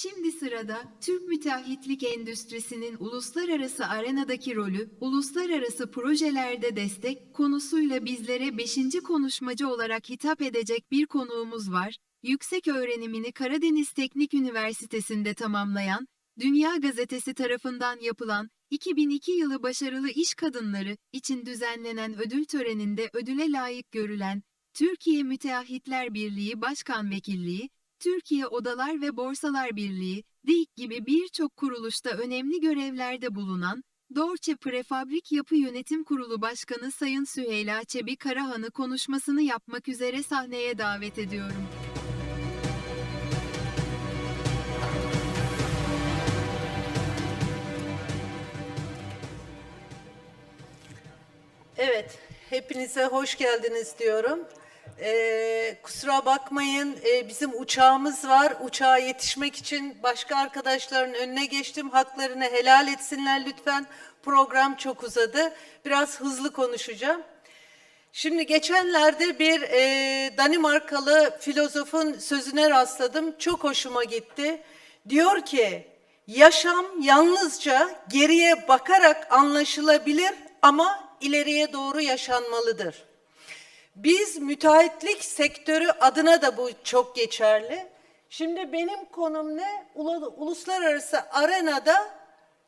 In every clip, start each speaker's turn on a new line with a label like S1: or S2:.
S1: Şimdi sırada Türk müteahhitlik endüstrisinin uluslararası arenadaki rolü, uluslararası projelerde destek konusuyla bizlere 5. konuşmacı olarak hitap edecek bir konuğumuz var. Yüksek öğrenimini Karadeniz Teknik Üniversitesi'nde tamamlayan, Dünya Gazetesi tarafından yapılan 2002 yılı başarılı iş kadınları için düzenlenen ödül töreninde ödüle layık görülen Türkiye Müteahhitler Birliği Başkan Vekilliği, Türkiye Odalar ve Borsalar Birliği, DİK gibi birçok kuruluşta önemli görevlerde bulunan Dorçe Prefabrik Yapı Yönetim Kurulu Başkanı Sayın Süheyla Çebi Karahan'ı konuşmasını yapmak üzere sahneye davet ediyorum.
S2: Evet, hepinize hoş geldiniz diyorum. Ee, kusura bakmayın, ee, bizim uçağımız var. Uçağa yetişmek için başka arkadaşların önüne geçtim. Haklarını helal etsinler lütfen. Program çok uzadı. Biraz hızlı konuşacağım. Şimdi geçenlerde bir e, Danimarkalı filozofun sözüne rastladım. Çok hoşuma gitti. Diyor ki, yaşam yalnızca geriye bakarak anlaşılabilir ama ileriye doğru yaşanmalıdır. Biz müteahhitlik sektörü adına da bu çok geçerli. Şimdi benim konum ne? Ulu- Uluslararası arenada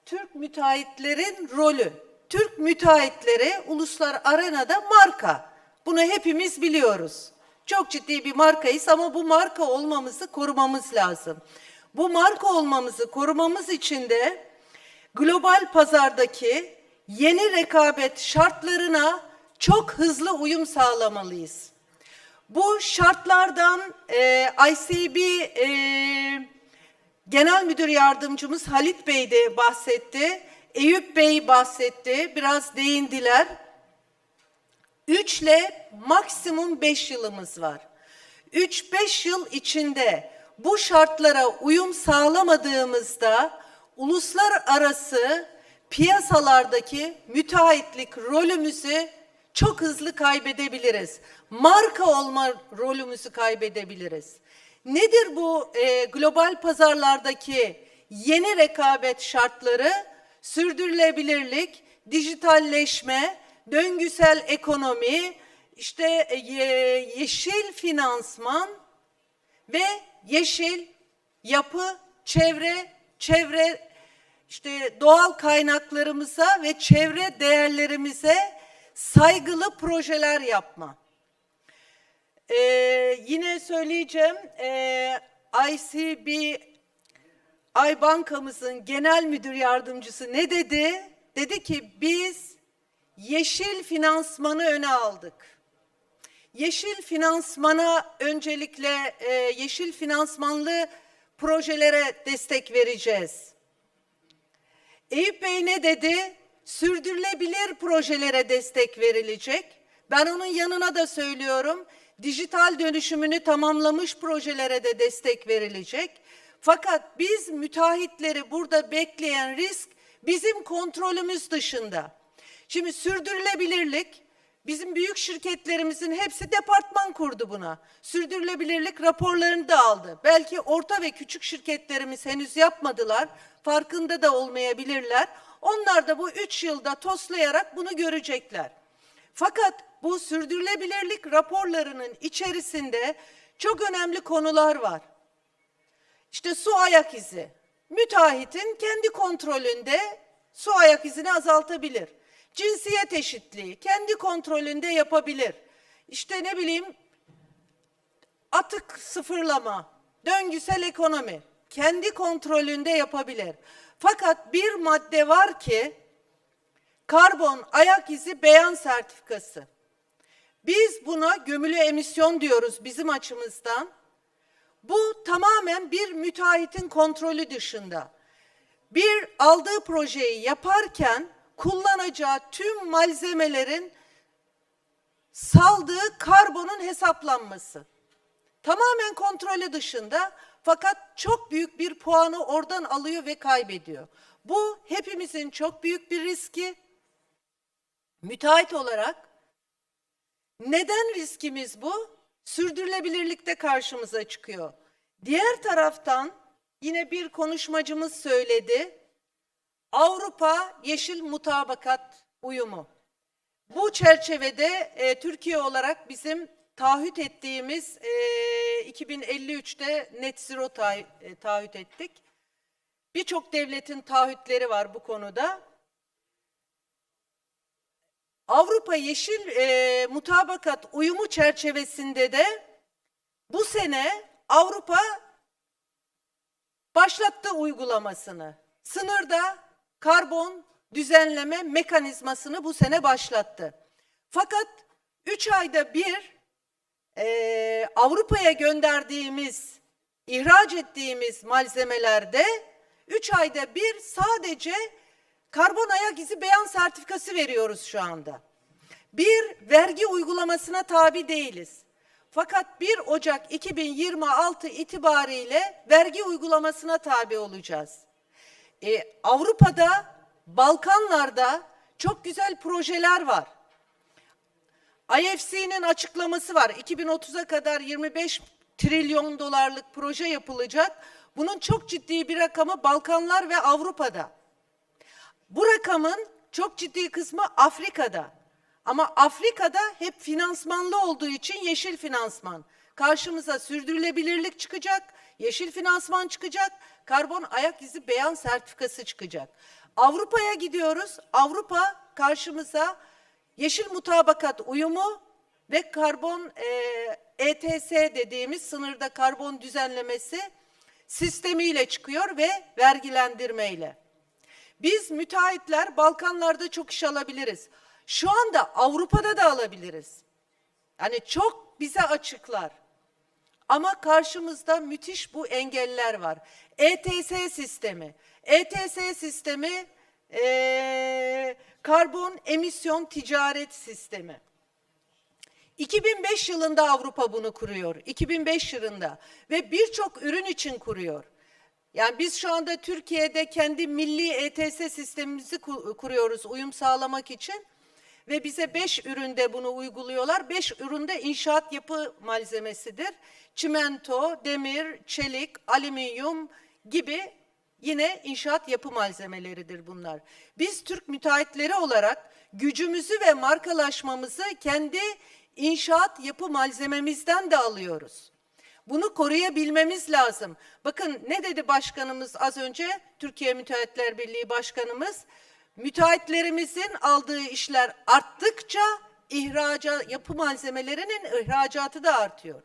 S2: Türk müteahhitlerin rolü. Türk müteahhitleri uluslar arenada marka. Bunu hepimiz biliyoruz. Çok ciddi bir markayız ama bu marka olmamızı korumamız lazım. Bu marka olmamızı korumamız için de global pazardaki yeni rekabet şartlarına çok hızlı uyum sağlamalıyız. Bu şartlardan e, ICB e, Genel Müdür Yardımcımız Halit Bey de bahsetti. Eyüp Bey bahsetti. Biraz değindiler. 3 ile maksimum 5 yılımız var. 3-5 yıl içinde bu şartlara uyum sağlamadığımızda uluslararası piyasalardaki müteahhitlik rolümüzü çok hızlı kaybedebiliriz. Marka olma rolümüzü kaybedebiliriz. Nedir bu e, global pazarlardaki yeni rekabet şartları? Sürdürülebilirlik, dijitalleşme, döngüsel ekonomi, işte e, ye- yeşil finansman ve yeşil yapı, çevre, çevre işte doğal kaynaklarımıza ve çevre değerlerimize saygılı projeler yapma. Ee, yine söyleyeceğim, ee, ICB, Ay Bankamızın genel müdür yardımcısı ne dedi? Dedi ki biz yeşil finansmanı öne aldık. Yeşil finansmana öncelikle e, yeşil finansmanlı projelere destek vereceğiz. Eyüp Bey ne dedi? Sürdürülebilir projelere destek verilecek. Ben onun yanına da söylüyorum. Dijital dönüşümünü tamamlamış projelere de destek verilecek. Fakat biz müteahhitleri burada bekleyen risk bizim kontrolümüz dışında. Şimdi sürdürülebilirlik bizim büyük şirketlerimizin hepsi departman kurdu buna. Sürdürülebilirlik raporlarını da aldı. Belki orta ve küçük şirketlerimiz henüz yapmadılar. Farkında da olmayabilirler. Onlar da bu üç yılda toslayarak bunu görecekler. Fakat bu sürdürülebilirlik raporlarının içerisinde çok önemli konular var. İşte su ayak izi. Müteahhitin kendi kontrolünde su ayak izini azaltabilir. Cinsiyet eşitliği kendi kontrolünde yapabilir. İşte ne bileyim atık sıfırlama, döngüsel ekonomi kendi kontrolünde yapabilir. Fakat bir madde var ki karbon ayak izi beyan sertifikası. Biz buna gömülü emisyon diyoruz bizim açımızdan. Bu tamamen bir müteahhitin kontrolü dışında. Bir aldığı projeyi yaparken kullanacağı tüm malzemelerin saldığı karbonun hesaplanması. Tamamen kontrolü dışında fakat çok büyük bir puanı oradan alıyor ve kaybediyor. Bu hepimizin çok büyük bir riski. Müteahhit olarak neden riskimiz bu? Sürdürülebilirlikte karşımıza çıkıyor. Diğer taraftan yine bir konuşmacımız söyledi. Avrupa Yeşil Mutabakat Uyumu. Bu çerçevede e, Türkiye olarak bizim taahhüt ettiğimiz e, 2053'te net zero taahhüt, e, taahhüt ettik. Birçok devletin taahhütleri var bu konuda. Avrupa Yeşil e, Mutabakat Uyumu çerçevesinde de bu sene Avrupa başlattı uygulamasını. Sınırda karbon düzenleme mekanizmasını bu sene başlattı. Fakat 3 ayda bir eee, Avrupa'ya gönderdiğimiz, ihraç ettiğimiz malzemelerde 3 ayda bir sadece karbon ayak izi beyan sertifikası veriyoruz şu anda. Bir vergi uygulamasına tabi değiliz. Fakat 1 Ocak 2026 itibariyle vergi uygulamasına tabi olacağız. E, Avrupa'da, Balkanlarda çok güzel projeler var. IFC'nin açıklaması var. 2030'a kadar 25 trilyon dolarlık proje yapılacak. Bunun çok ciddi bir rakamı Balkanlar ve Avrupa'da. Bu rakamın çok ciddi kısmı Afrika'da. Ama Afrika'da hep finansmanlı olduğu için yeşil finansman. Karşımıza sürdürülebilirlik çıkacak, yeşil finansman çıkacak, karbon ayak izi beyan sertifikası çıkacak. Avrupa'ya gidiyoruz. Avrupa karşımıza yeşil mutabakat uyumu ve karbon e, ETS dediğimiz sınırda karbon düzenlemesi sistemiyle çıkıyor ve vergilendirmeyle. Biz müteahhitler Balkanlarda çok iş alabiliriz. Şu anda Avrupa'da da alabiliriz. Yani çok bize açıklar. Ama karşımızda müthiş bu engeller var. ETS sistemi. ETS sistemi eee, karbon emisyon ticaret sistemi. 2005 yılında Avrupa bunu kuruyor. 2005 yılında ve birçok ürün için kuruyor. Yani biz şu anda Türkiye'de kendi milli ETS sistemimizi ku- kuruyoruz uyum sağlamak için. Ve bize 5 üründe bunu uyguluyorlar. 5 üründe inşaat yapı malzemesidir. Çimento, demir, çelik, alüminyum gibi yine inşaat yapı malzemeleridir bunlar. Biz Türk müteahhitleri olarak gücümüzü ve markalaşmamızı kendi inşaat yapı malzememizden de alıyoruz. Bunu koruyabilmemiz lazım. Bakın ne dedi başkanımız az önce, Türkiye Müteahhitler Birliği Başkanımız, müteahhitlerimizin aldığı işler arttıkça ihraca, yapı malzemelerinin ihracatı da artıyor.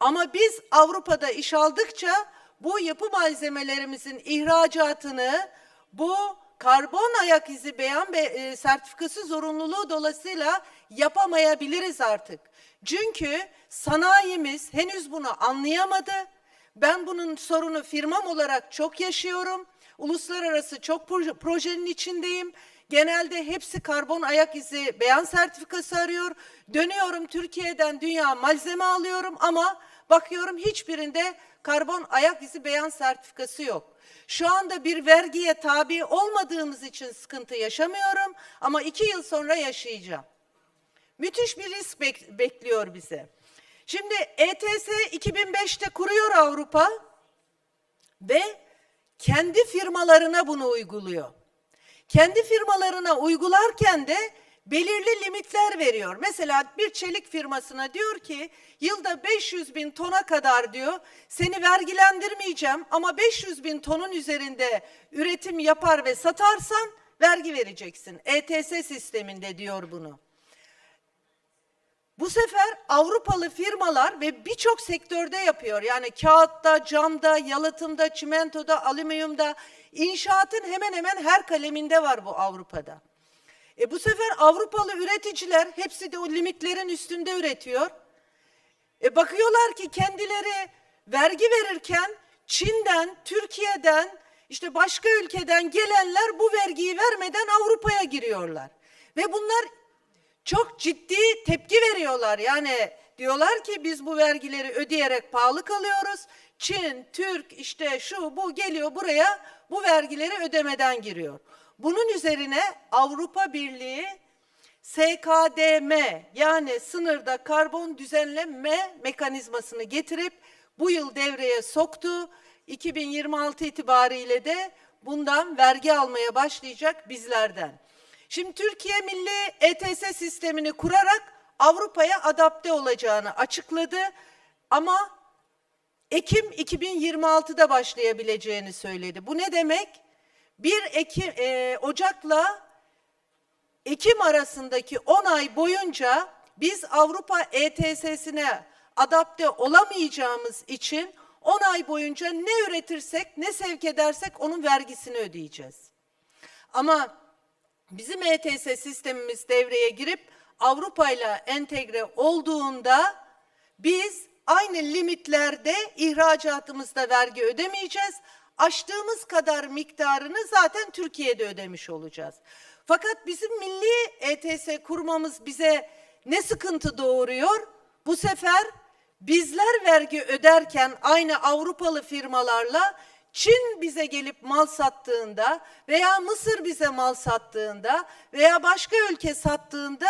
S2: Ama biz Avrupa'da iş aldıkça bu yapı malzemelerimizin ihracatını bu karbon ayak izi beyan ve e, sertifikası zorunluluğu dolayısıyla yapamayabiliriz artık. Çünkü sanayimiz henüz bunu anlayamadı. Ben bunun sorunu firmam olarak çok yaşıyorum. Uluslararası çok proje- projenin içindeyim. Genelde hepsi karbon ayak izi beyan sertifikası arıyor. Dönüyorum Türkiye'den dünya malzeme alıyorum ama bakıyorum hiçbirinde karbon ayak izi beyan sertifikası yok. Şu anda bir vergiye tabi olmadığımız için sıkıntı yaşamıyorum ama iki yıl sonra yaşayacağım. Müthiş bir risk bek- bekliyor bize. Şimdi ETS 2005'te kuruyor Avrupa ve kendi firmalarına bunu uyguluyor. Kendi firmalarına uygularken de belirli limitler veriyor. Mesela bir çelik firmasına diyor ki yılda 500 bin tona kadar diyor seni vergilendirmeyeceğim ama 500 bin tonun üzerinde üretim yapar ve satarsan vergi vereceksin. ETS sisteminde diyor bunu. Bu sefer Avrupalı firmalar ve birçok sektörde yapıyor. Yani kağıtta, camda, yalıtımda, çimentoda, alüminyumda, inşaatın hemen hemen her kaleminde var bu Avrupa'da. E bu sefer Avrupalı üreticiler hepsi de o limitlerin üstünde üretiyor. E bakıyorlar ki kendileri vergi verirken Çin'den, Türkiye'den, işte başka ülkeden gelenler bu vergiyi vermeden Avrupa'ya giriyorlar. Ve bunlar çok ciddi tepki veriyorlar. Yani diyorlar ki biz bu vergileri ödeyerek pahalı kalıyoruz. Çin, Türk işte şu bu geliyor buraya bu vergileri ödemeden giriyor. Bunun üzerine Avrupa Birliği SKDM yani sınırda karbon düzenleme mekanizmasını getirip bu yıl devreye soktu. 2026 itibariyle de bundan vergi almaya başlayacak bizlerden. Şimdi Türkiye Milli ETS sistemini kurarak Avrupa'ya adapte olacağını açıkladı ama Ekim 2026'da başlayabileceğini söyledi. Bu ne demek? 1 Ekim e, Ocak'la Ekim arasındaki 10 ay boyunca biz Avrupa ETS'sine adapte olamayacağımız için 10 ay boyunca ne üretirsek, ne sevk edersek onun vergisini ödeyeceğiz. Ama bizim ETS sistemimiz devreye girip Avrupa ile entegre olduğunda biz aynı limitlerde ihracatımızda vergi ödemeyeceğiz. Aştığımız kadar miktarını zaten Türkiye'de ödemiş olacağız. Fakat bizim milli ETS kurmamız bize ne sıkıntı doğuruyor? Bu sefer bizler vergi öderken aynı Avrupalı firmalarla Çin bize gelip mal sattığında veya Mısır bize mal sattığında veya başka ülke sattığında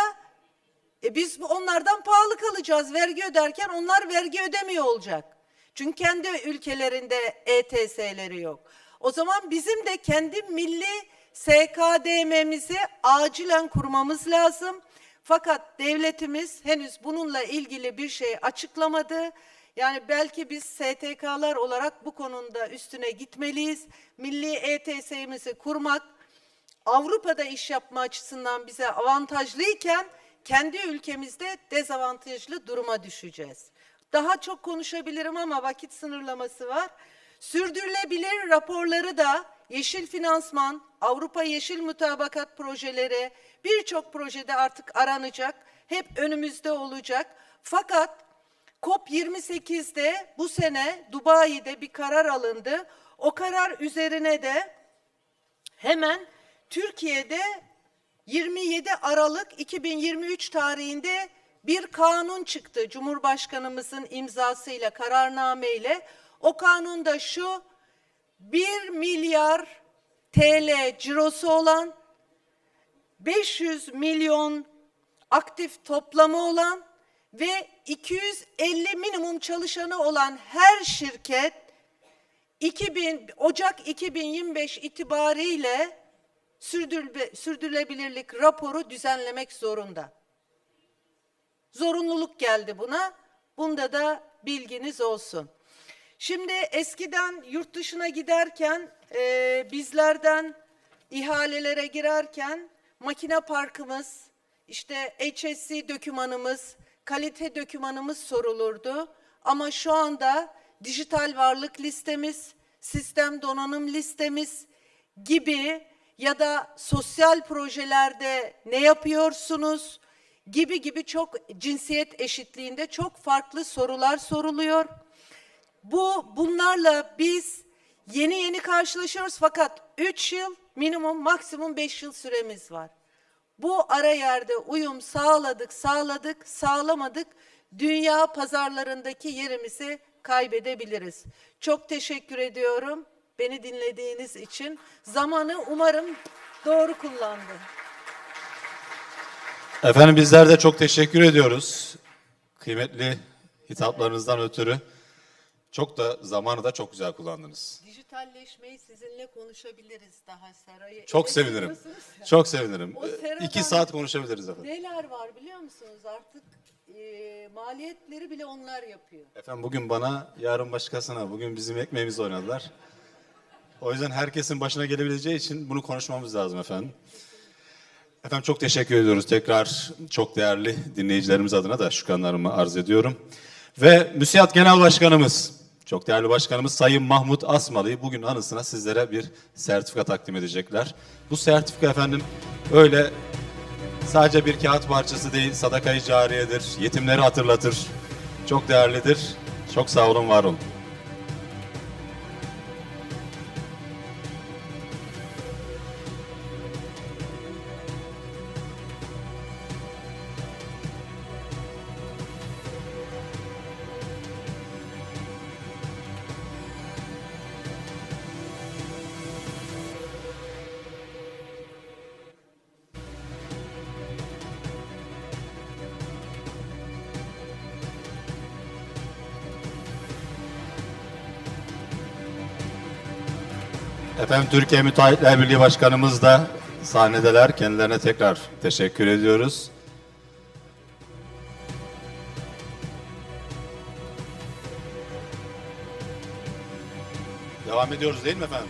S2: e biz onlardan pahalı kalacağız vergi öderken onlar vergi ödemiyor olacak. Çünkü kendi ülkelerinde ETS'leri yok. O zaman bizim de kendi milli SKDM'mizi acilen kurmamız lazım. Fakat devletimiz henüz bununla ilgili bir şey açıklamadı. Yani belki biz STK'lar olarak bu konuda üstüne gitmeliyiz. Milli ETS'mizi kurmak Avrupa'da iş yapma açısından bize avantajlıyken kendi ülkemizde dezavantajlı duruma düşeceğiz. Daha çok konuşabilirim ama vakit sınırlaması var. Sürdürülebilir raporları da yeşil finansman, Avrupa Yeşil Mutabakat projeleri birçok projede artık aranacak. Hep önümüzde olacak. Fakat COP28'de bu sene Dubai'de bir karar alındı. O karar üzerine de hemen Türkiye'de 27 Aralık 2023 tarihinde bir kanun çıktı Cumhurbaşkanımızın imzasıyla kararnameyle. O kanunda şu 1 milyar TL cirosu olan 500 milyon aktif toplamı olan ve 250 minimum çalışanı olan her şirket 2000 Ocak 2025 itibariyle sürdürüle- sürdürülebilirlik raporu düzenlemek zorunda. Zorunluluk geldi buna. Bunda da bilginiz olsun. Şimdi eskiden yurt dışına giderken e, bizlerden ihalelere girerken makine parkımız, işte HSC dokümanımız, kalite dokümanımız sorulurdu. Ama şu anda dijital varlık listemiz, sistem donanım listemiz gibi ya da sosyal projelerde ne yapıyorsunuz gibi gibi çok cinsiyet eşitliğinde çok farklı sorular soruluyor. Bu bunlarla biz yeni yeni karşılaşıyoruz fakat 3 yıl minimum maksimum 5 yıl süremiz var. Bu ara yerde uyum sağladık, sağladık, sağlamadık. Dünya pazarlarındaki yerimizi kaybedebiliriz. Çok teşekkür ediyorum beni dinlediğiniz için. Zamanı umarım doğru kullandım.
S3: Efendim bizler de çok teşekkür ediyoruz. Kıymetli hitaplarınızdan ötürü. Çok da zamanı da çok güzel kullandınız.
S2: Dijitalleşmeyi sizinle konuşabiliriz daha Seray'ı.
S3: Çok
S2: ele
S3: sevinirim.
S2: ya.
S3: Çok sevinirim.
S2: O seradan-
S3: İki saat konuşabiliriz efendim.
S2: Neler var biliyor musunuz? Artık e, maliyetleri bile onlar yapıyor.
S3: Efendim bugün bana, yarın başkasına, bugün bizim ekmeğimizi oynadılar. O yüzden herkesin başına gelebileceği için bunu konuşmamız lazım efendim. Efendim çok teşekkür ediyoruz. Tekrar çok değerli dinleyicilerimiz adına da şükranlarımı arz ediyorum. Ve MÜSİAD Genel Başkanımız, çok değerli başkanımız Sayın Mahmut Asmalı'yı bugün anısına sizlere bir sertifika takdim edecekler. Bu sertifika efendim öyle sadece bir kağıt parçası değil, sadakayı cariyedir, yetimleri hatırlatır. Çok değerlidir. Çok sağ olun, var olun. Efendim Türkiye Müteahhitler Birliği Başkanımız da sahnedeler. Kendilerine tekrar teşekkür ediyoruz. Devam ediyoruz değil mi efendim?